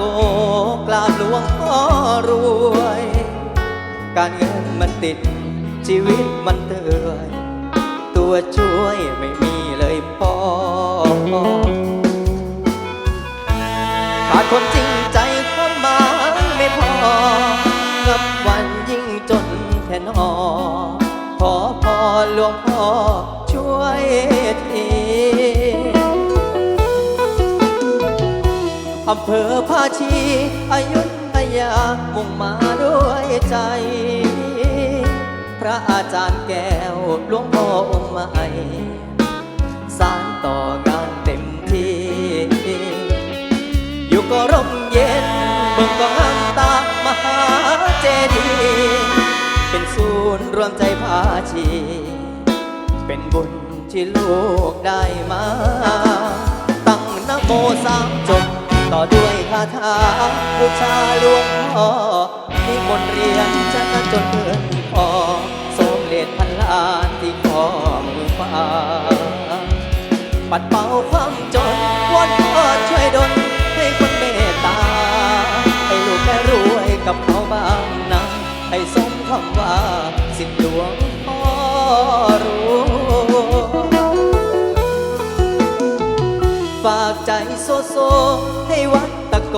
โกกราบหลวงพ่อรวย การเงินมันติดชีวิตมันเตือยตัวช่วยไม่มีเลยพ่อขาดคนจริงใจเข้ามาไม่พอกับวันยิ่งจนแทนอขอพอหลวงพ่อช่วยที อำเภอภาชีอายุทยามุ่งมาด้วยใจ พระอาจารย์แก้วหลวงพ่อองค์ใหม่สารต่องานเต็มที่ อยู่ก็ร่มเย็นเมืองก็งามตามหาเจดีย์เป็นศูนย์รวมใจภาชี เป็นบุญที่ลูกได้มา ตั้งนโมสามจบ ต่อด้วยคาถาบูชาหลวงพ่อมีมนต์เรียนชนจนเกินพอสมเด็จพันล้านที่ขอมือฟ้า ปัดเป่าความจนวอนพ่อช่วยดลให้คนเมตตา ให้ลูกได้รวยกับเขาบ้างนะให้สมคำว่าสิทธิหลวงพ่อรู้ โซโซ ให้วัดตะโก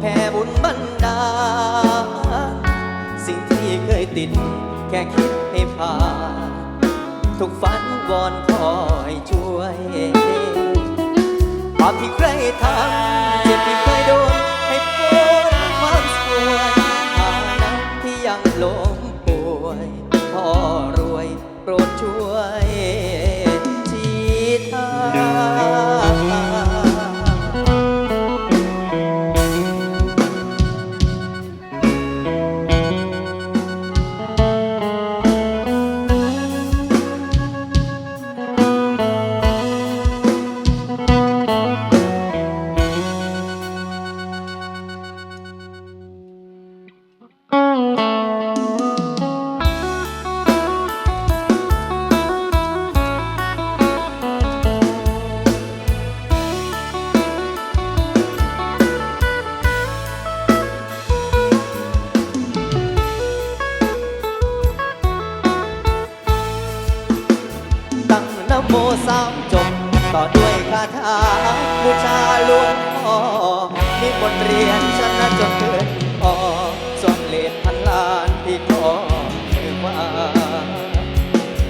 แผ่บุญบันดา สิ่งที่เคยติด แค่คิดให้ผ่านทุกฝันวอนขอให้ช่วยบาปที่ใครทำเจ็บที่เคยโดน ให้พ้นความสวยฐานะที่ยังหลง ต่อด้วยคาถาบูชาหลวงพ่อมีบทเรียนชนะจนเกินพอสอนเลนพันล้านที่ขอมือว่า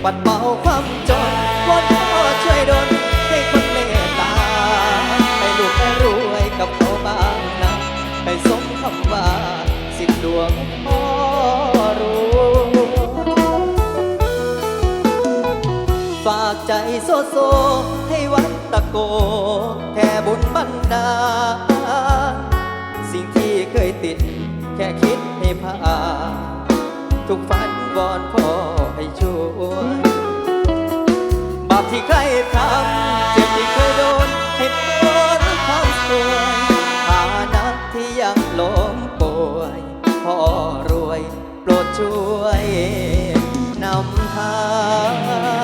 ปัดเป่าความจนวอนพ่อช่วยดลให้คนเมตตาให้ลูกได้รวยกับเขาบ้างนะให้สมคำว่าสิทธิหลวงพ่อรวยฝากใจโซโซ โกแค่บุญบันดา สิ่งที่เคยติด แค่คิดให้ผ่าทุกฝันวอนพ่อให้ช่วยบาปที่ใครทำเจ็บที่เคยโดน ให้พ้นความสวยฐานะที่ยังล้มป่วยพ่อรวยโปรดช่วยนำทาง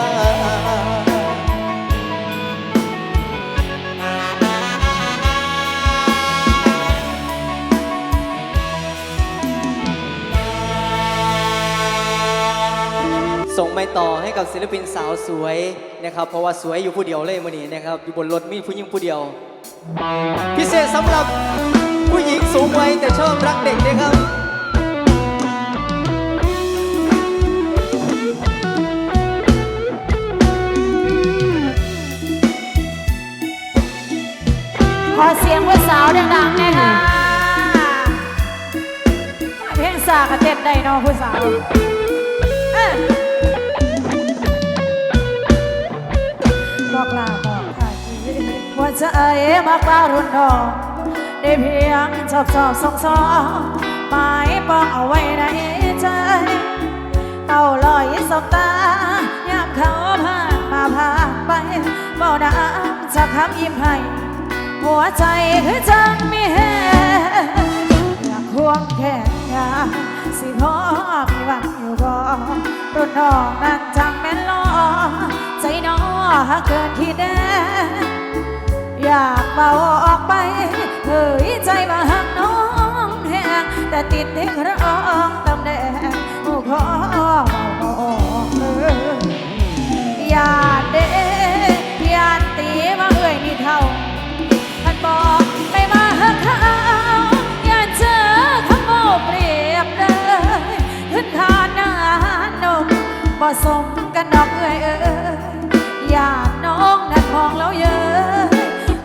ส่งไปต่อให้กับศิลปินสาวสวยนะครับ เพราะว่าสวยอยู่ผู้เดียวเลยมื่อนี้นะครับ อยู่บนรถมีผู้หญิงผู้เดียว พิเศษสำหรับผู้หญิงสูงวัยแต่ชอบรักเด็กนะครับขอเสียงผู้สาวดังๆน่ค่ะ เพลงสากระเจ็ดได้เนอผู้สาวเอ้ย อกลาบอกทาจีหัวใจมักตารุ่นน้องได้เพียงชอบชอบสองสองหมายปองเอาไว้ในใจเต่าลอยสบตายามเขาผ่านมาผ่านไปเบาน้ำจากคำยิ้มให้ หัวใจคือจังมีแหอยากควงแขนยาสิพอมีหวังอยู่บ่รุ่นน้องนั้นจังแม่นล้อ หาเกินคิดแน่อยากเบาออกไปเฮ้ยใจมาหักน้องแหงแต่ติดเด็กร้องตำแดงหูขอเบาออกเอออย่าเด้ย่าตีมาเอ่ยนี่เท่าท่านบอกไปมาหาเขาอย่าเจอคำโอเปรียบเลยขึ้นทานหน้านมบ่สมกันดอกเอ้ยเอ้ยอย องนั่นมองแล้วเย้ย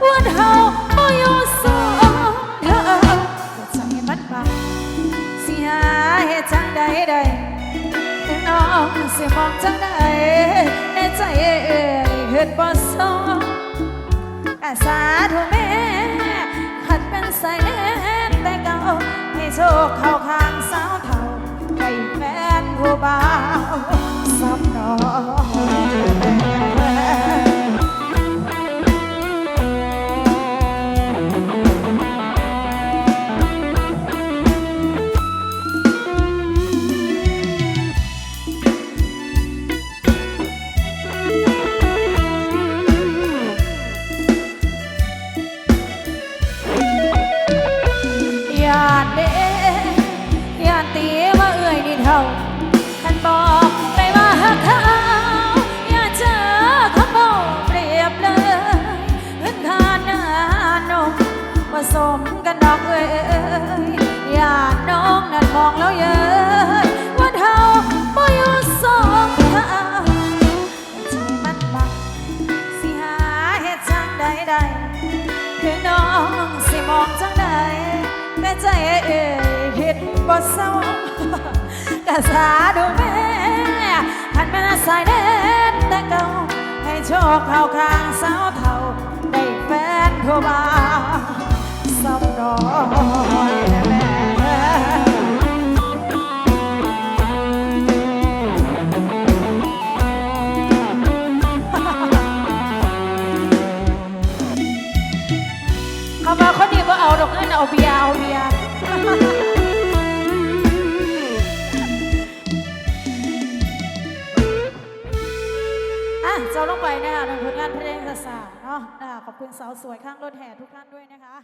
วันเฮาบ่อยู่สองเธอก็ใจมันบางสิหาเหตุจังใดใดน้องสิมองจังใดในใจเอ้ยเฮ็ดบ่สองอาสาธุแม่ขัดเป็นสายแน่แต่เก่าให้โชคเข้าข้างสาวเท่าให้แฟนผู้บ่าวซับนองานเด้ยานตีว่าเอื่อยนี่เท่าท่านบอกไปว่าหักเขาอย่าเจอคำบอกเปรียบเลยขึ้นทานหน้านมผสมกันดอกเอ้ยย่าน้องนั่นมองแล้วเย้ย ใจเอ่ยผิดบ่เศร้ากะสาดูแม่ท่านแม่สายเด็ดแต่เก่าให้โชคเข้าข้างสาวเท่าได้แฟนผู้บ่าสับดอย อะเจ้าลงไปนะคะในผลงานเพลงสาๆเนาะนะคะขอบคุณสาวสวยข้างรถแห่ทุกท่านด้วยนะคะ